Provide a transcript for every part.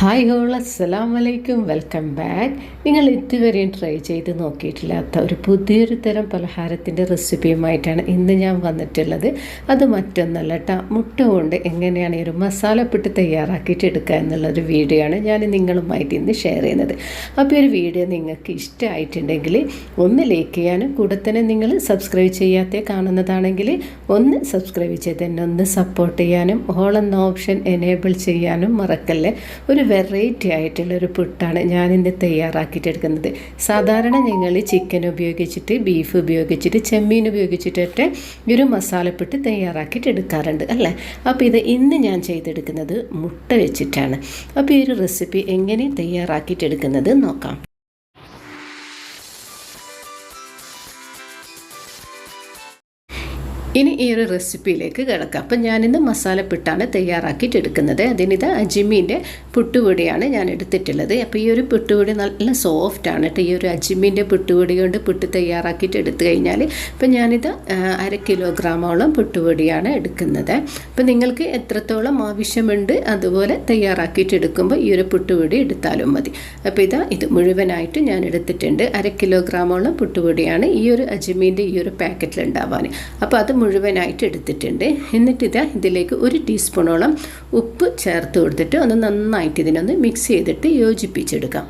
Hi whole അസ്സലാം വലൈക്കും welcome back. നിങ്ങൾ ഇതുവരെയും ട്രൈ ചെയ്ത് നോക്കിയിട്ടില്ലാത്ത ഒരു പുതിയൊരു തരം പലഹാരത്തിന്റെ റെസിപ്പിയുമായിട്ടാണ് ഇന്ന് ഞാൻ വന്നിട്ടുള്ളത്. അത് മറ്റൊന്നല്ല കേട്ടോ മുട്ട കൊണ്ട് എങ്ങനെയാണ് ഈ ഒരു മസാലപ്പിട്ട് തയ്യാറാക്കിയിട്ട് എടുക്കുക എന്നുള്ളൊരു വീഡിയോ ആണ് ഞാൻ നിങ്ങളുമായിട്ട് ഇന്ന് ഷെയർ ചെയ്യുന്നത്. അപ്പോൾ ഒരു വീഡിയോ നിങ്ങൾക്ക് ഇഷ്ടമായിട്ടുണ്ടെങ്കിൽ ഒന്ന് ലൈക്ക് ചെയ്യാനും കൂടെ തന്നെ നിങ്ങൾ സബ്സ്ക്രൈബ് ചെയ്യാത്ത കാണുന്നതാണെങ്കിൽ ഒന്ന് സബ്സ്ക്രൈബ് ചെയ്ത് തന്നെ ഒന്ന് സപ്പോർട്ട് ചെയ്യാനും ഓൾ എന്ന ഓപ്ഷൻ എനേബിൾ ചെയ്യാനും മറക്കല്ലേ? ഒരു വെറൈറ്റി ആയിട്ടുള്ളൊരു പുട്ടാണ് ഞാനിന്ന് തയ്യാറാക്കിയിട്ട് എടുക്കുന്നത് സാധാരണ ഞങ്ങൾ ചിക്കൻ ഉപയോഗിച്ചിട്ട് ബീഫ് ഉപയോഗിച്ചിട്ട് ചെമ്മീൻ ഉപയോഗിച്ചിട്ടൊക്കെ ഒരു മസാലപ്പിട്ട് തയ്യാറാക്കിയിട്ട് എടുക്കാറുണ്ട് അല്ലേ? അപ്പോൾ ഇത് ഇന്ന് ഞാൻ ചെയ്തെടുക്കുന്നത് മുട്ട വെച്ചിട്ടാണ്. അപ്പോൾ ഈ ഒരു റെസിപ്പി എങ്ങനെ തയ്യാറാക്കിയിട്ടെടുക്കുന്നത് നോക്കാം. ഇനി ഈ ഒരു റെസിപ്പിയിലേക്ക് കിടക്കാം. അപ്പം ഞാനിന്ന് മസാലപ്പിട്ടാണ് തയ്യാറാക്കിയിട്ട് എടുക്കുന്നത് അതിനിത് അജിമീന്റെ പുട്ടുപൊടിയാണ് ഞാൻ എടുത്തിട്ടുള്ളത്. അപ്പോൾ ഈ ഒരു പുട്ടുപൊടി നല്ല സോഫ്റ്റാണ് കേട്ടോ. ഈ ഒരു അജിമീന്റെ പുട്ടുപൊടി കൊണ്ട് പുട്ട് തയ്യാറാക്കിയിട്ട് എടുത്തു കഴിഞ്ഞാൽ ഇപ്പം ഞാനിത് അര കിലോഗ്രാമോളം പുട്ടുപൊടിയാണ് എടുക്കുന്നത്. അപ്പം നിങ്ങൾക്ക് എത്രത്തോളം ആവശ്യമുണ്ട് അതുപോലെ തയ്യാറാക്കിയിട്ട് എടുക്കുമ്പോൾ ഈ ഒരു പുട്ടുപൊടി എടുത്താലും മതി. അപ്പോൾ ഇതാ ഇത് മുഴുവനായിട്ട് ഞാൻ എടുത്തിട്ടുണ്ട്. അര കിലോഗ്രാമോളം പുട്ടുപൊടിയാണ് ഈ ഒരു അജിമീന്റെ ഈ ഒരു പാക്കറ്റിൽ ഉണ്ടാവാൻ. അപ്പോൾ അത് മുഴുവനായിട്ട് എടുത്തിട്ടുണ്ട്. എന്നിട്ട് ഇതാ ഇതിലേക്ക് ഒരു ടീസ്പൂണോളം ഉപ്പ് ചേർത്ത് കൊടുത്തിട്ട് ഒന്ന് നന്നായിട്ട് ഇതിനൊന്ന് മിക്സ് ചെയ്തിട്ട് യോജിപ്പിച്ചെടുക്കാം.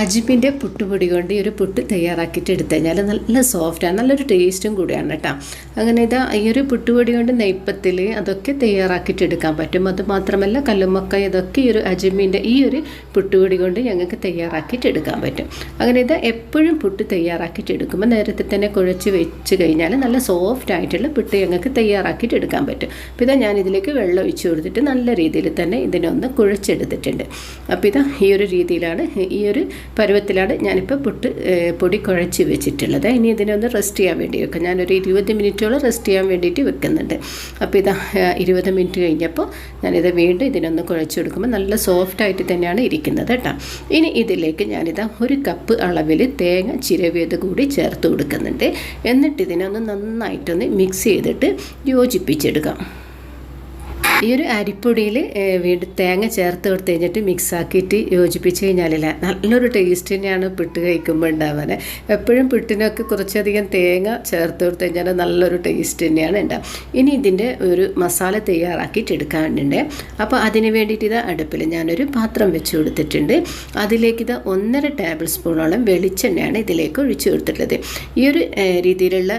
അജിപ്പിന്റെ പുട്ടുപൊടി കൊണ്ട് ഈ ഒരു പുട്ട് തയ്യാറാക്കിയിട്ട് എടുത്തു. കഴിഞ്ഞാൽ നല്ല സോഫ്റ്റാണ് നല്ലൊരു ടേസ്റ്റും കൂടിയാണ് കേട്ടോ അങ്ങനെ ഇതാ ഈ ഒരു പുട്ടുപൊടി കൊണ്ട് നെയ്പ്പത്തിൽ അതൊക്കെ തയ്യാറാക്കിയിട്ട് എടുക്കാൻ പറ്റും. അത് മാത്രമല്ല കല്ലുമ്മക്ക ഇതൊക്കെ ഈ ഒരു അജിമിന്റെ ഈ ഒരു പുട്ടുപൊടി കൊണ്ട് ഞങ്ങൾക്ക് തയ്യാറാക്കിയിട്ട് എടുക്കാൻ പറ്റും. അങ്ങനെ ഇത് എപ്പോഴും പുട്ട് തയ്യാറാക്കിയിട്ട് എടുക്കുമ്പോൾ നേരത്തെ തന്നെ കുഴച്ച് വെച്ച് കഴിഞ്ഞാൽ നല്ല സോഫ്റ്റ് ആയിട്ടുള്ള പുട്ട് ഞങ്ങൾക്ക് തയ്യാറാക്കിയിട്ട് എടുക്കാൻ പറ്റും. അപ്പോൾ ഇതാ ഞാൻ ഇതിലേക്ക് വെള്ളം ഒഴിച്ചു കൊടുത്തിട്ട് നല്ല രീതിയിൽ തന്നെ ഇതിനൊന്ന് കുഴച്ചെടുത്തിട്ടുണ്ട്. അപ്പോൾ ഇതാ ഈ ഒരു രീതിയിലാണ് ഈ ഒരു പരുവത്തിലാണ് ഞാനിപ്പോൾ പുട്ട് പൊടി കുഴച്ച് വെച്ചിട്ടുള്ളത്. ഇനി ഇതിനൊന്ന് റെസ്റ്റ് ചെയ്യാൻ വേണ്ടി വെക്കാം. ഞാനൊരു ഇരുപത് മിനിറ്റോളം റെസ്റ്റ് ചെയ്യാൻ വേണ്ടിയിട്ട് വെക്കുന്നുണ്ട്. അപ്പോൾ ഇതാ ഇരുപത് മിനിറ്റ് കഴിഞ്ഞപ്പോൾ ഞാനിത് വീണ്ടും ഇതിനൊന്ന് കുഴച്ച് കൊടുക്കുമ്പോൾ നല്ല സോഫ്റ്റായിട്ട് തന്നെയാണ് ഇരിക്കുന്നത് കേട്ടോ. ഇനി ഇതിലേക്ക് ഞാനിതാ ഒരു കപ്പ് അളവിൽ തേങ്ങ ചിരവിയത് കൂടി ചേർത്ത് കൊടുക്കുന്നുണ്ട്. എന്നിട്ട് ഇതിനൊന്ന് നന്നായിട്ടൊന്ന് മിക്സ് ചെയ്തിട്ട് യോജിപ്പിച്ചെടുക്കാം. ഈ ഒരു അരിപ്പൊടിയിൽ വീണ്ടും തേങ്ങ ചേർത്ത് കൊടുത്ത് കഴിഞ്ഞിട്ട് മിക്സ് ആക്കിയിട്ട് യോജിപ്പിച്ച് കഴിഞ്ഞാലില്ല. നല്ലൊരു ടേസ്റ്റ് തന്നെയാണ് പിട്ട് കഴിക്കുമ്പോൾ ഉണ്ടാവാൻ എപ്പോഴും പിട്ടിനൊക്കെ കുറച്ചധികം തേങ്ങ ചേർത്ത് കൊടുത്ത് കഴിഞ്ഞാൽ നല്ലൊരു ടേസ്റ്റ് തന്നെയാണ് ഉണ്ടാവുക. ഇനി ഇതിന്റെ ഒരു മസാല തയ്യാറാക്കിയിട്ട് എടുക്കാനുണ്ട്. അപ്പോൾ അതിന് വേണ്ടിയിട്ട് ഇത് അടുപ്പിൽ ഞാനൊരു പാത്രം വെച്ച് കൊടുത്തിട്ടുണ്ട്. അതിലേക്ക് ഇത് ഒന്നര ടേബിൾ സ്പൂണോളം വെളിച്ചെണ്ണയാണ് ഇതിലേക്ക് ഒഴിച്ചു കൊടുത്തിട്ടുള്ളത്. ഈ ഒരു രീതിയിലുള്ള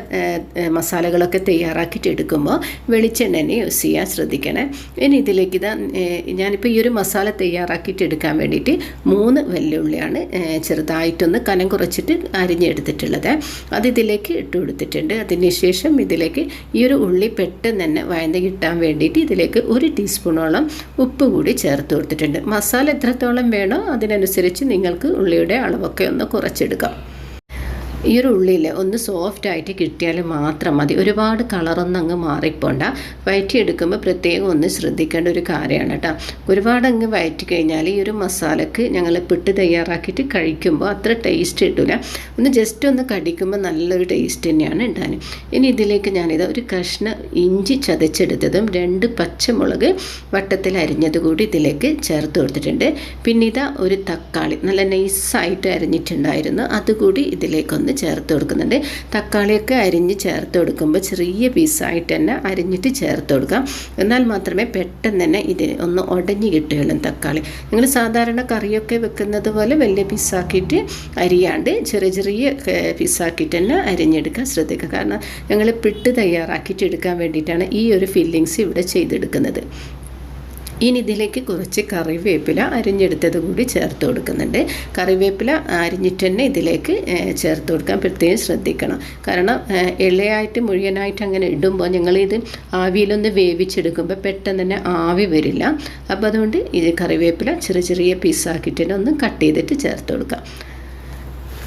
മസാലകളൊക്കെ തയ്യാറാക്കിയിട്ട് എടുക്കുമ്പോൾ വെളിച്ചെണ്ണ തന്നെ യൂസ് ചെയ്യാൻ ശ്രദ്ധിക്കണേ. ഇനി ഇതിലേക്ക് ഇതാ ഞാനിപ്പോൾ ഈ ഒരു മസാല തയ്യാറാക്കിയിട്ട് എടുക്കാൻ വേണ്ടിയിട്ട് മൂന്ന് വെല്ലുള്ളിയാണ് ചെറുതായിട്ടൊന്ന് കനം കുറച്ചിട്ട് അരിഞ്ഞെടുത്തിട്ടുള്ളത്. അത് ഇതിലേക്ക് ഇട്ട് കൊടുത്തിട്ടുണ്ട്. അതിനുശേഷം ഇതിലേക്ക് ഈ ഒരു ഉള്ളി പെട്ടെന്ന് തന്നെ വഴന്ന് കിട്ടാൻ വേണ്ടിയിട്ട് ഇതിലേക്ക് ഒരു ടീസ്പൂണോളം ഉപ്പ് കൂടി ചേർത്ത് കൊടുത്തിട്ടുണ്ട്. മസാല എത്രത്തോളം വേണോ അതിനനുസരിച്ച് നിങ്ങൾക്ക് ഉള്ളിയുടെ അളവൊക്കെ ഒന്ന് കുറച്ചെടുക്കാം. ഈ ഒരു ഉള്ളിൽ ഒന്ന് സോഫ്റ്റ് ആയിട്ട് കിട്ടിയാൽ മാത്രം മതി. ഒരുപാട് കളറൊന്നും അങ്ങ് മാറിപ്പോണ്ട. വയറ്റിയെടുക്കുമ്പോൾ പ്രത്യേകം ഒന്ന് ശ്രദ്ധിക്കേണ്ട ഒരു കാര്യമാണ് കേട്ടോ ഒരുപാട് അങ്ങ് വയറ്റി കഴിഞ്ഞാൽ ഈ ഒരു മസാലക്ക് ഞങ്ങൾ പിട്ട് തയ്യാറാക്കിയിട്ട് കഴിക്കുമ്പോൾ അത്ര ടേസ്റ്റ് കിട്ടില്ല ഒന്ന് ജസ്റ്റ് ഒന്ന് കടിക്കുമ്പോൾ നല്ലൊരു ടേസ്റ്റ് തന്നെയാണ് ഉണ്ടാകുന്നത് ഇനി ഇതിലേക്ക് ഞാനിത് ഒരു കഷ്ണം ഇഞ്ചി ചതച്ചെടുത്തതും രണ്ട് പച്ചമുളക് വട്ടത്തിൽ അരിഞ്ഞത് കൂടി ഇതിലേക്ക് ചേർത്ത് കൊടുത്തിട്ടുണ്ട്. പിന്നെ ഇതാ ഒരു തക്കാളി. നല്ല നൈസായിട്ട് അരിഞ്ഞിട്ടുണ്ടായിരുന്നു. അതുകൂടി ഇതിലേക്കൊന്ന് ചേർത്ത് കൊടുക്കുന്നുണ്ട്. തക്കാളിയൊക്കെ അരിഞ്ഞ് ചേർത്ത് കൊടുക്കുമ്പോൾ ചെറിയ പീസായിട്ട് തന്നെ അരിഞ്ഞിട്ട് ചേർത്ത് കൊടുക്കാം. എന്നാൽ മാത്രമേ പെട്ടെന്ന് തന്നെ ഇത് ഒന്ന് ഉടഞ്ഞു കിട്ടുകയുള്ളൂ തക്കാളി. നിങ്ങൾ സാധാരണ കറിയൊക്കെ വെക്കുന്നത് പോലെ വലിയ പീസാക്കിയിട്ട് അരിയാണ്ട് ചെറിയ ചെറിയ പീസാക്കിയിട്ട് തന്നെ അരിഞ്ഞെടുക്കാൻ ശ്രദ്ധിക്കുക. കാരണം ഞങ്ങൾ പിട്ട് തയ്യാറാക്കിയിട്ട് എടുക്കാൻ വേണ്ടിയിട്ടാണ് ഈ ഒരു ഫില്ലിങ്സ് ഇവിടെ ചെയ്തെടുക്കുന്നത്. ഇനി ഇതിലേക്ക് കുറച്ച് കറിവേപ്പില അരിഞ്ഞെടുത്തത് കൂടി ചേർത്ത് കൊടുക്കുന്നുണ്ട്. കറിവേപ്പില അരിഞ്ഞിട്ട് തന്നെ ഇതിലേക്ക് ചേർത്ത് കൊടുക്കാൻ പ്രത്യേകം ശ്രദ്ധിക്കണം. കാരണം ഇളയായിട്ട് മുഴുവനായിട്ട് അങ്ങനെ ഇടുമ്പോൾ ഞങ്ങളിത് ആവിയിലൊന്ന് വേവിച്ചെടുക്കുമ്പോൾ പെട്ടെന്ന് തന്നെ ആവി വരില്ല. അപ്പോൾ അതുകൊണ്ട് ഇത് കറിവേപ്പില ചെറിയ ചെറിയ പീസാക്കിയിട്ട് തന്നെ ഒന്ന് കട്ട് ചെയ്തിട്ട് ചേർത്ത് കൊടുക്കാം.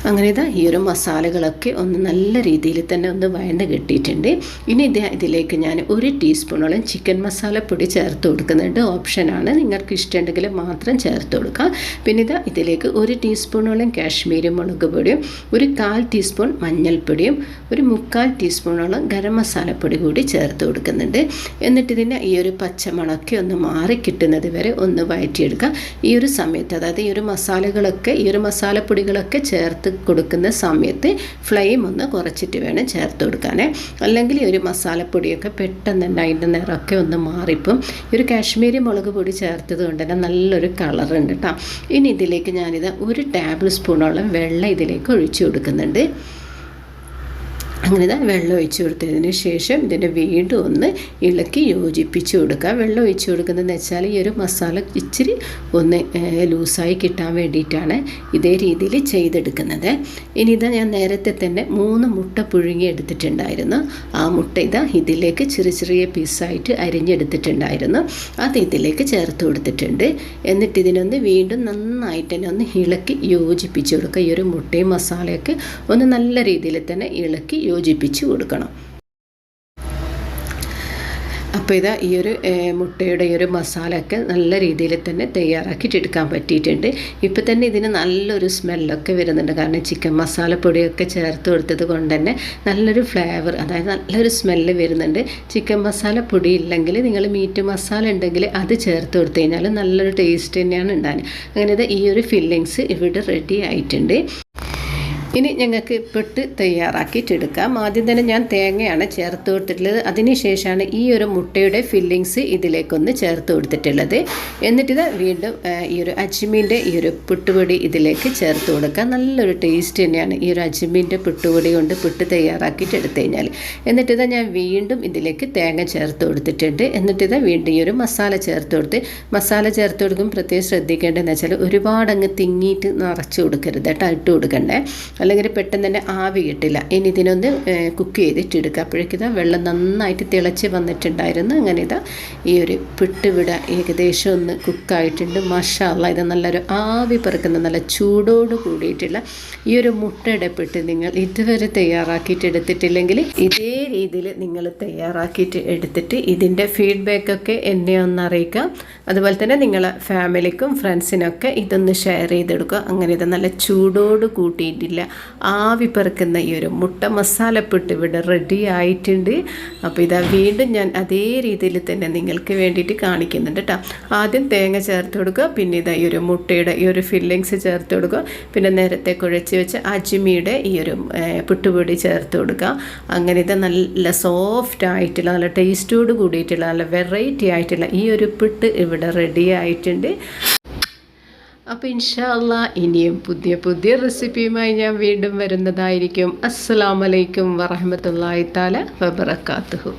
അങ്ങനെ ഇതാ ഈ ഒരു മസാലകളൊക്കെ ഒന്ന് നല്ല രീതിയിൽ തന്നെ ഒന്ന് വഴണ്ട് കിട്ടിയിട്ടുണ്ട്. ഇനി ഇത് ഇതിലേക്ക് ഞാൻ ഒരു ടീസ്പൂണോളം ചിക്കൻ മസാലപ്പൊടി ചേർത്ത് കൊടുക്കുന്നുണ്ട്. ഓപ്ഷനാണ് നിങ്ങൾക്ക് ഇഷ്ടമുണ്ടെങ്കിൽ മാത്രം ചേർത്ത് കൊടുക്കാം. പിന്നെ ഇതാ ഇതിലേക്ക് ഒരു ടീസ്പൂണോളം കാശ്മീരി മുളക് പൊടിയും ഒരു കാൽ ടീസ്പൂൺ മഞ്ഞൾപ്പൊടിയും ഒരു മുക്കാൽ ടീസ്പൂണോളം ഗരം മസാലപ്പൊടി കൂടി ചേർത്ത് കൊടുക്കുന്നുണ്ട്. എന്നിട്ട് ഇതിന്റെ ഈ ഒരു പച്ചമുളക്കെ ഒന്ന് മാറി കിട്ടുന്നത് വരെ ഒന്ന് വഴറ്റിയെടുക്കുക ഈ ഒരു സമയത്ത് അതായത് ഈ ഒരു മസാലകളൊക്കെ ഈ ഒരു മസാലപ്പൊടികളൊക്കെ ചേർത്ത് കൊടുക്കുന്ന സമയത്ത് ഫ്ലെയിം ഒന്ന് കുറച്ചിട്ട് വേണം ചേർത്ത് കൊടുക്കാനേ. അല്ലെങ്കിൽ ഒരു മസാലപ്പൊടിയൊക്കെ പെട്ടെന്ന് തന്നെ അതിന്റെ നിറമൊക്കെ ഒന്ന് മാറിപ്പം ഒരു കാശ്മീരി മുളക് പൊടി ചേർത്തത് കൊണ്ട് തന്നെ നല്ലൊരു കളറുണ്ട് കേട്ടോ ഇനി ഇതിലേക്ക് ഞാനിത് ഒരു ടേബിൾ സ്പൂണോളം വെള്ളം ഇതിലേക്ക് ഒഴിച്ചു കൊടുക്കുന്നുണ്ട്. അങ്ങനെ വെള്ളം ഒഴിച്ചു കൊടുത്തതിന് ശേഷം ഇതിന്റെ വീണ്ടും ഒന്ന് ഇളക്കി യോജിപ്പിച്ച് കൊടുക്കുക വെള്ളം ഒഴിച്ച് കൊടുക്കുന്നതെന്ന് വെച്ചാൽ ഈ ഒരു മസാല ഇച്ചിരി ഒന്ന് ലൂസായി കിട്ടാൻ വേണ്ടിയിട്ടാണ് ഇതേ രീതിയിൽ ചെയ്തെടുക്കുന്നത്. ഇനി ഇതാ ഞാൻ നേരത്തെ തന്നെ മൂന്ന് മുട്ട പുഴുങ്ങി എടുത്തിട്ടുണ്ടായിരുന്നു. ആ മുട്ട ഇതാ ഇതിലേക്ക് ചെറിയ ചെറിയ പീസായിട്ട് അരിഞ്ഞെടുത്തിട്ടുണ്ടായിരുന്നു. അത് ഇതിലേക്ക് ചേർത്ത് കൊടുത്തിട്ടുണ്ട്. എന്നിട്ട് ഇതിനൊന്ന് വീണ്ടും നന്നായിട്ട് തന്നെ ഒന്ന് ഇളക്കി യോജിപ്പിച്ച് കൊടുക്കുക. ഈ ഒരു മുട്ടയും മസാലയൊക്കെ ഒന്ന് നല്ല രീതിയിൽ തന്നെ ഇളക്കി യോജിപ്പിച്ച് കൊടുക്കണം. അപ്പോൾ ഇതാ ഈ ഒരു മുട്ടയുടെ ഈ ഒരു മസാലയൊക്കെ നല്ല രീതിയിൽ തന്നെ തയ്യാറാക്കിയിട്ടെടുക്കാൻ പറ്റിയിട്ടുണ്ട്. ഇപ്പോൾ തന്നെ ഇതിന് നല്ലൊരു സ്മെല്ലൊക്കെ വരുന്നുണ്ട്. കാരണം ചിക്കൻ മസാലപ്പൊടിയൊക്കെ ചേർത്ത് കൊടുത്തത് കൊണ്ട് തന്നെ നല്ലൊരു ഫ്ലേവർ അതായത് നല്ലൊരു സ്മെല്ല് വരുന്നുണ്ട്. ചിക്കൻ മസാല പൊടി ഇല്ലെങ്കിൽ നിങ്ങൾ മീറ്റ് മസാല ഉണ്ടെങ്കിൽ അത് ചേർത്ത് കൊടുത്തു കഴിഞ്ഞാൽ നല്ലൊരു ടേസ്റ്റ് തന്നെയാണ് ഉണ്ടാകുന്നത് അങ്ങനെ ഈ ഒരു ഫില്ലിങ്സ് ഇവിടെ റെഡി ആയിട്ടുണ്ട്. ഇനി ഞങ്ങൾക്ക് പെട്ട് തയ്യാറാക്കിയിട്ടെടുക്കാം. ആദ്യം തന്നെ ഞാൻ തേങ്ങയാണ് ചേർത്ത് കൊടുത്തിട്ടുള്ളത്. അതിനുശേഷമാണ് ഈ ഒരു മുട്ടയുടെ ഫില്ലിങ്സ് ഇതിലേക്കൊന്ന് ചേർത്ത് കൊടുത്തിട്ടുള്ളത്. എന്നിട്ടിത് വീണ്ടും ഈ ഒരു അജ്മീന്റെ ഈ ഒരു പുട്ടുപൊടി ഇതിലേക്ക് ചേർത്ത് കൊടുക്കാം നല്ലൊരു ടേസ്റ്റ് തന്നെയാണ് ഈ ഒരു അജ്മീന്റെ പുട്ടുപൊടി കൊണ്ട് പുട്ട് തയ്യാറാക്കിയിട്ട് എടുത്തു കഴിഞ്ഞാൽ എന്നിട്ടിത് ഞാൻ വീണ്ടും ഇതിലേക്ക് തേങ്ങ ചേർത്ത് കൊടുത്തിട്ടുണ്ട്. എന്നിട്ടിത് വീണ്ടും ഈ ഒരു മസാല ചേർത്ത് കൊടുത്ത് മസാല ചേർത്ത് കൊടുക്കും പ്രത്യേകം ശ്രദ്ധിക്കേണ്ടതെന്ന് വെച്ചാൽ ഒരുപാട് അങ്ങ് തിങ്ങിയിട്ട് നിറച്ച് കൊടുക്കരുത് കേട്ടോ ഇട്ട് കൊടുക്കണ്ടേ. അല്ലെങ്കിൽ പെട്ടെന്ന് തന്നെ ആവി കിട്ടില്ല. ഇനി ഇതിനൊന്ന് കുക്ക് ചെയ്തിട്ട് എടുക്കുക അപ്പോഴേക്കിതാ വെള്ളം നന്നായിട്ട് തിളച്ച് വന്നിട്ടുണ്ടായിരുന്നു. അങ്ങനെ ഇതാ ഈ ഒരു പിട്ടുവിട ഏകദേശം ഒന്ന് കുക്കായിട്ടുണ്ട് മഷാല്ല ഇത് നല്ലൊരു ആവി പറക്കുന്ന നല്ല ചൂടോട് കൂടിയിട്ടുള്ള ഈ ഒരു മുട്ടയുടെ പിട്ട് നിങ്ങൾ ഇതുവരെ തയ്യാറാക്കിയിട്ട് എടുത്തിട്ടില്ലെങ്കിൽ ഇതേ രീതിയിൽ നിങ്ങൾ തയ്യാറാക്കിയിട്ട് എടുത്തിട്ട് ഇതിന്റെ ഫീഡ്ബാക്കൊക്കെ എന്നെ ഒന്ന് അറിയിക്കാം അതുപോലെ തന്നെ നിങ്ങളെ ഫാമിലിക്കും ഫ്രണ്ട്സിനൊക്കെ ഇതൊന്ന് ഷെയർ ചെയ്തെടുക്കുക. അങ്ങനെ ഇത് നല്ല ചൂടോട് കൂട്ടിയിട്ടില്ല. ആവി പെറുക്കുന്ന ഈ ഒരു മുട്ട മസാലപ്പെട്ട് ഇവിടെ റെഡി ആയിട്ടുണ്ട്. അപ്പോൾ ഇതാ വീണ്ടും ഞാൻ അതേ രീതിയിൽ തന്നെ നിങ്ങൾക്ക് വേണ്ടിയിട്ട് കാണിക്കുന്നുണ്ട് കേട്ടോ ആദ്യം തേങ്ങ ചേർത്ത് കൊടുക്കുക പിന്നെ ഇതാ ഈ ഒരു മുട്ടയുടെ ഈ ഒരു ഫില്ലിങ്സ് ചേർത്ത് കൊടുക്കുക പിന്നെ നേരത്തെ കുഴച്ച് വെച്ച അജ്മിയുടെ ഈ ഒരു പുട്ടുപൊടി ചേർത്ത് കൊടുക്കുക. അങ്ങനെ ഇത് നല്ല സോഫ്റ്റ് ആയിട്ടുള്ള നല്ല ടേസ്റ്റോട് കൂടിയിട്ടുള്ള നല്ല വെറൈറ്റി ആയിട്ടുള്ള ഈ ഒരു പുട്ട് ഇവിടെ റെഡി ആയിട്ടുണ്ട്. അപ്പോൾ ഇൻഷാല്ല ഇനിയും പുതിയ പുതിയ റെസിപ്പിയുമായി ഞാൻ വീണ്ടും വരുന്നതായിരിക്കും. അസ്സാം വലൈക്കും വറഹമത്തല്ലായി താല വബർക്കാത്തുഹു